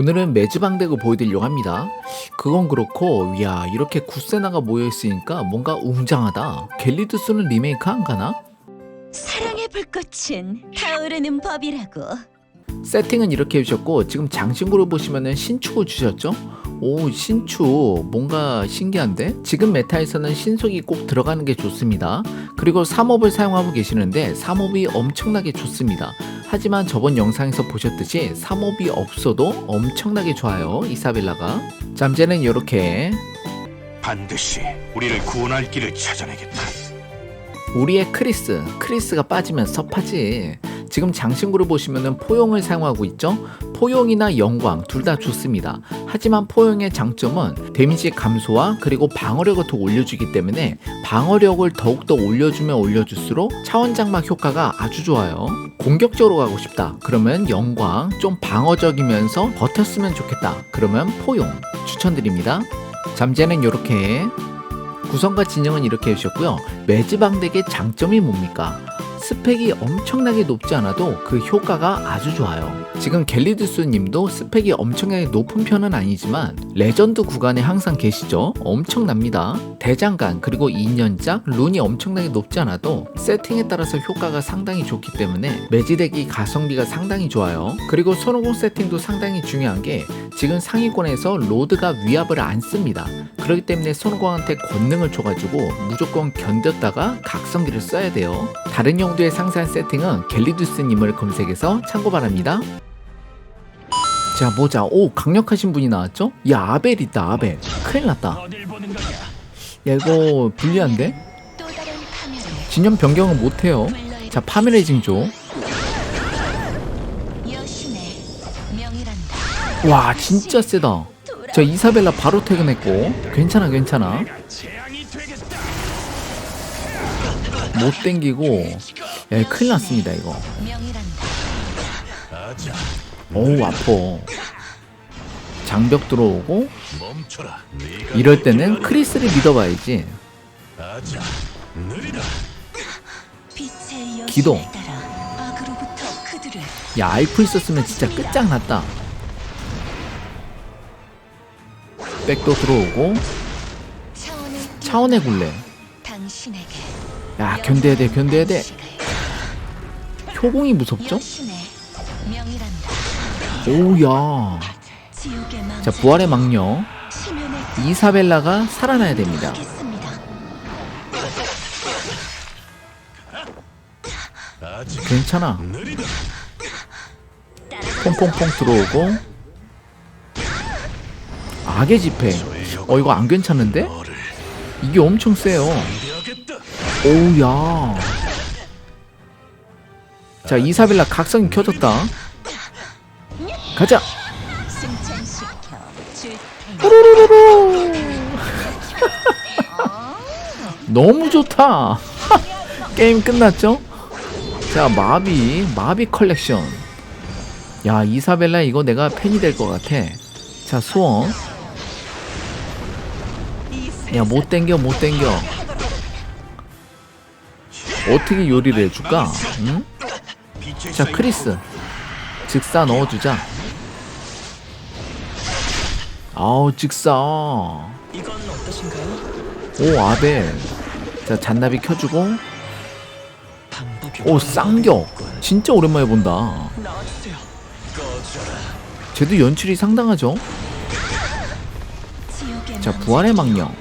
오늘은 매즈방덱을 보여드리려고 합니다. 그건 그렇고, 야 이렇게 구세나가 모여있으니까 뭔가 웅장하다. 갤리드스는 리메이크 안 가나? 사랑의 불꽃은 타오르는 법이라고. 세팅은 이렇게 해주셨고, 지금 장신구를 보시면은 신축을 주셨죠? 오, 신축. 뭔가 신기한데? 지금 메타에서는 신속이 꼭 들어가는 게 좋습니다. 그리고 3업을 사용하고 계시는데, 3업이 엄청나게 좋습니다. 하지만 저번 영상에서 보셨듯이 3업이 없어도 엄청나게 좋아요, 이사벨라가. 잠재는 이렇게 반드시 우리를 구원할 길을 찾아내겠다. 우리의 크리스, 크리스가 빠지면 섭하지. 지금 장신구를 보시면은 포용을 사용하고 있죠. 포용이나 영광 둘 다 좋습니다. 하지만 포용의 장점은 데미지 감소와 그리고 방어력을 더 올려주기 때문에 방어력을 더욱더 올려주면 올려줄수록 차원 장막 효과가 아주 좋아요. 공격적으로 가고 싶다. 그러면 영광, 좀 방어적이면서 버텼으면 좋겠다. 그러면 포용 추천드립니다. 잠재는 이렇게 구성과 진영은 이렇게 해주셨고요. 매즈방덱의 장점이 뭡니까? 스펙이 엄청나게 높지 않아도 그 효과가 아주 좋아요. 지금 갤리드스 님도 스펙이 엄청나게 높은 편은 아니지만 레전드 구간에 항상 계시죠? 엄청납니다. 대장간 그리고 2년작 룬이 엄청나게 높지 않아도 세팅에 따라서 효과가 상당히 좋기 때문에 매지덱이 가성비가 상당히 좋아요. 그리고 손오공 세팅도 상당히 중요한 게 지금 상위권에서 로드가 위압을 안 씁니다. 그렇기 때문에 손오공한테 권능을 줘가지고 무조건 견뎠다가 각성기를 써야 돼요. 다른 용도의 상세한 세팅은 갤리두스님을 검색해서 참고 바랍니다. 자 보자 오 강력하신 분이 나왔죠? 야 아벨 있다 아벨 큰일 났다? 야 이거 불리한데? 진영 변경은 못해요 자 여신의 명이란다. 줘와 진짜 세다 저 이사벨라 바로 퇴근했고 괜찮아 괜찮아. 못 땡기고 야 큰일 났습니다 이거. 어우 아파. 장벽 들어오고 이럴 때는 크리스를 믿어봐야지. 그들을 야 알프 있었으면 진짜 끝장났다. 백도 들어오고 차원의 굴레 야 견뎌야 돼 견뎌야 돼 효공이 무섭죠? 망. 자 부활의 망령 심연의 이사벨라가 살아나야 됩니다 괜찮아. 퐁퐁퐁 들어오고 악의 집회 어 이거 안 괜찮은데? 이게 엄청 세요. 오우야. 자 이사벨라 각성이 켜졌다. 가자. 테니. 너무 좋다. 게임 끝났죠? 자 마비 마비 컬렉션. 야 이사벨라 이거 내가 팬이 될 것 같아. 자 소원. 야못 땡겨 못 땡겨 어떻게 요리를 해줄까? 응? 자 크리스 즉사 넣어주자 아우 즉사? 오 아벨 자 잔나비 켜주고 오 쌍격 진짜 오랜만에 본다. 쟤도 연출이 상당하죠 자 망. 부활의 망령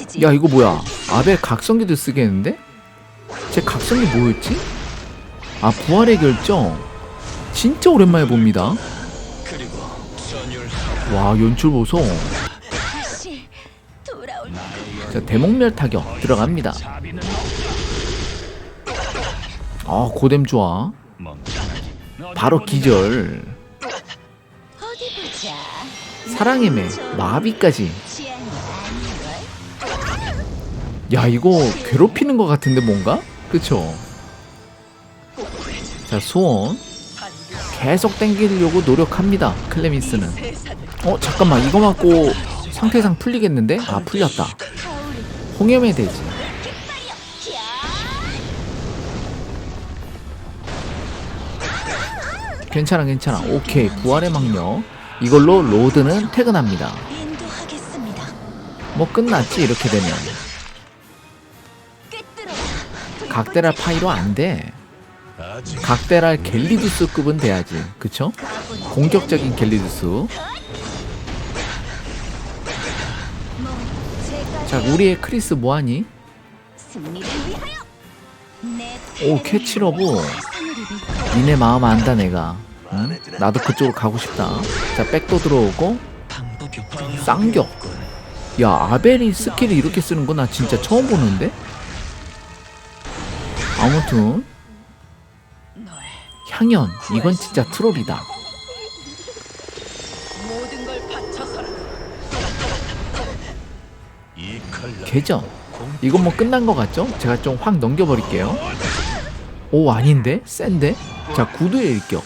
놓치지. 야 이거 뭐야 아벨 각성기도 쓰겠는데? 쟤 각성기 뭐였지? 아 부활의 결정 진짜 오랜만에 봅니다 와 연출 보소 다시 돌아올 자 대목멸 타격 들어갑니다 아 고뎀 좋아 바로 기절 어디 보자. 사랑의 매 마비까지. 야 이거 괴롭히는 것 같은데 뭔가? 그쵸? 자 소원. 계속 땡기려고 노력합니다 클레미스는. 어 잠깐만 이거 맞고 상태상 풀리겠는데? 아 풀렸다. 홍염의 돼지. 괜찮아 괜찮아. 오케이 부활의 망령. 이걸로 로드는 퇴근합니다. 뭐 끝났지 이렇게 되면. 각대랄 파이로 안돼 아직 각대랄 갤리두스급은 돼야지 그쵸? 공격적인 갤리두스 자 우리의 크리스 뭐하니? 오 캐치러브 니네 마음 안다 내가 응? 나도 그쪽으로 가고 싶다 자 백도 들어오고. 쌍격 야 아벨이 스킬을 이렇게 쓰는 거나 진짜 처음 보는데? 아무튼 널 향연 이건 진짜 트롤이다. 이 개전 이건 뭐 끝난 거 같죠? 제가 좀 확 넘겨버릴게요. 오 아닌데? 센데? 자 구두의 일격.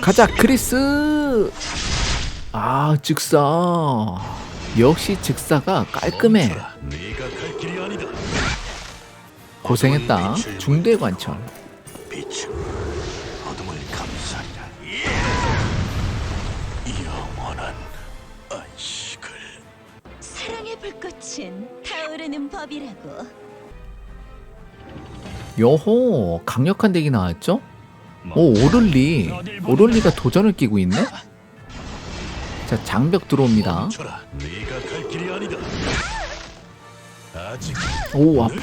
가자 크리스! 아 즉사. 역시 즉사가 깔끔해 고생했다 중대 관철 빛 어둠을 감싸리라. 예. 영원한 안식을. 사랑의 불꽃은 타오르는 법이라고. 요호 강력한 덱이 나왔죠? 오 오를리 오를리가 도전을 끼고 있네? 자 장벽 들어옵니다 멈춰라. 네가 갈 길이 아니다. 아직 오 아파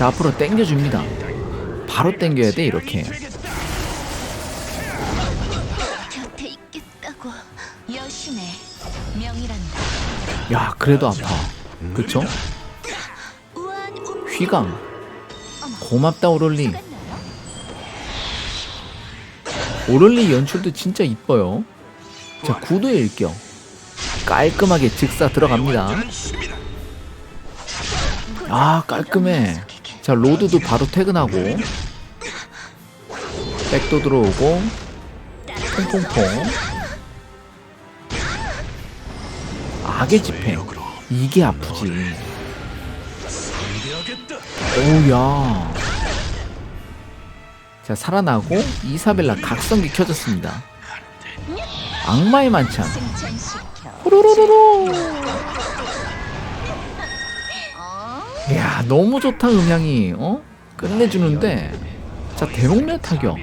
자 앞으로 당겨줍니다. 바로 당겨야 돼 이렇게. 야 그래도 아파. 그쵸? 휘강. 고맙다 오를리. 끝나요? 오를리 연출도 진짜 이뻐요. 자 구두의 일격. 깔끔하게 직사 들어갑니다. 아 깔끔해 자 로드도 바로 퇴근하고 백도 들어오고 퐁퐁퐁 악의 집행 이게 아프지. 오우야 자 살아나고 이사벨라 각성기 켜졌습니다 악마의 만찬. 호로로로로 어? 이야 너무 좋다 음향이 어? 끝내주는데 자 대목내 타격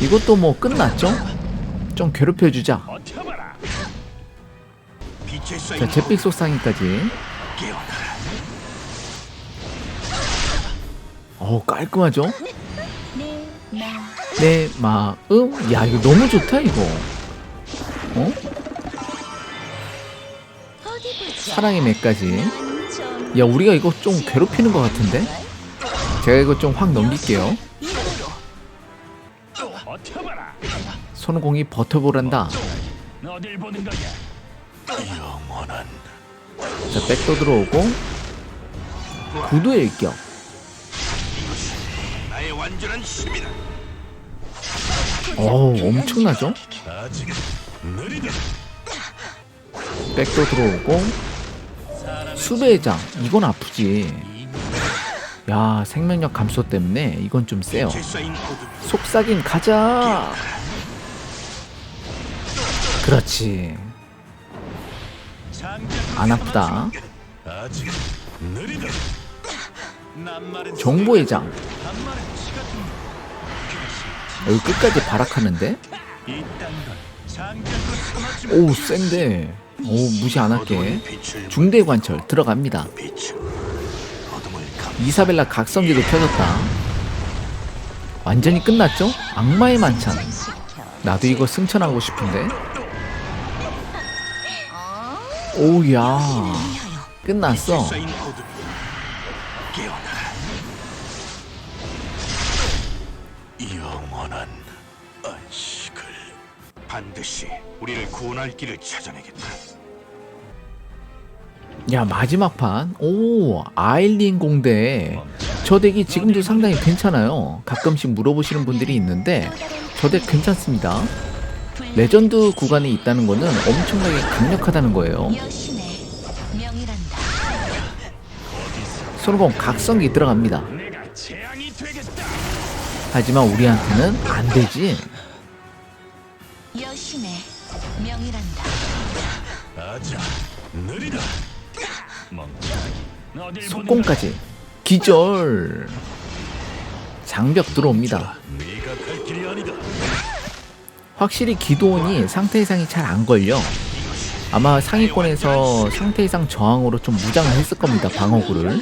이것도 뭐 끝났죠? 좀 괴롭혀주자 자 잿빛 속상이까지. 어우 깔끔하죠? 내 마음 야 이거 너무 좋다 이거 어? 사랑의 좀- 야 우리가 이거 좀 괴롭히는 것 같은데? 제가 이거 좀 확 넘길게요. 손오공이 버텨보란다 자 백도 들어오고 구두의 일격. 어우 엄청나죠? 백도 들어오고 수배의 장 이건 아프지. 야 생명력 감소 때문에 이건 좀 세요. 속삭임 가자. 그렇지. 안 아프다. 정보의 장. 여기 끝까지 발악하는데. 오우 센데 오 무시 안 할게 중대 관철 들어갑니다. 이사벨라 각성기도 켜졌다 완전히 끝났죠? 악마의 만찬. 나도 이거 승천하고 싶은데 위하여. 끝났어. 영원한 안식을 반드시 우리를 구원할 길을 찾아내겠다. 야 마지막 판 오 아일린 공대 저 덱이 지금도 상당히 괜찮아요 가끔씩 물어보시는 분들이 있는데 저 덱 괜찮습니다 레전드 구간에 있다는 거는 엄청나게 강력하다는 거예요. 손오공 각성기 들어갑니다. 하지만 우리한테는 안 되지. 여신의 명이란다. 아자, 느리다. 속공까지 기절. 장벽 들어옵니다. 확실히 기도원이 상태 이상이 잘 안 걸려. 아마 상위권에서 상태 이상 저항으로 좀 무장을 했을 겁니다. 방어구를.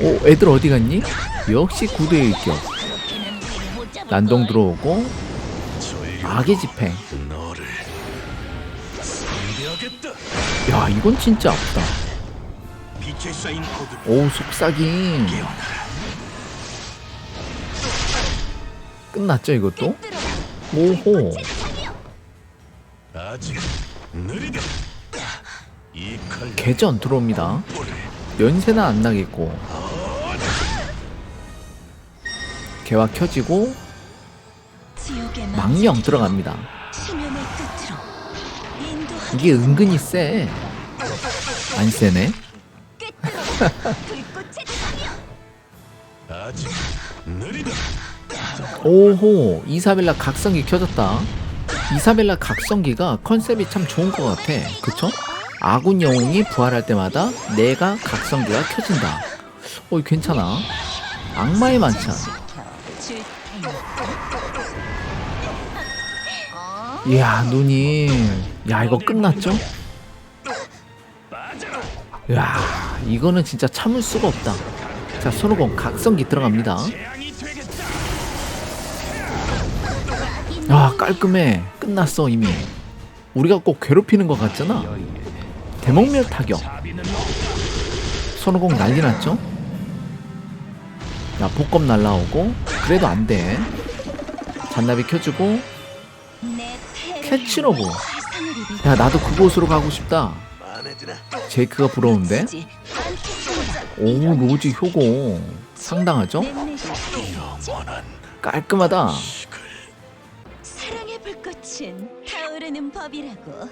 오, 애들 어디 갔니? 역시 구대의 일격. 난동 걸. 들어오고 악의 집행. 야, 이건 진짜 아프다. 오, 속삭임. 끝났죠, 이것도? 오호. 개전 들어옵니다. 연세는 안 나겠고. 개화 켜지고 망령 들어갑니다. 이게 은근히 세. 안 느리다. 오호 이사벨라 각성기 켜졌다 이사벨라 각성기가 컨셉이 참 좋은 것 같아 그쵸? 아군 영웅이 부활할 때마다 내가 각성기가 켜진다 어 이거 괜찮아 악마의 만찬 이야 누님 야 이거 끝났죠? 야 이거는 진짜 참을 수가 없다. 자 손오공 각성기 들어갑니다. 아 깔끔해. 끝났어 이미. 우리가 꼭 괴롭히는 것 같잖아. 대목멸 타격. 손오공 난리 났죠? 야 복검 날라오고 그래도 안돼. 잔나비 켜주고 입이 야 나도 그곳으로 가고 싶다? 제이크가 부러운데. 오 로지 효고 상당하죠? 깔끔하다 사랑의 불꽃은 타오르는 법이라고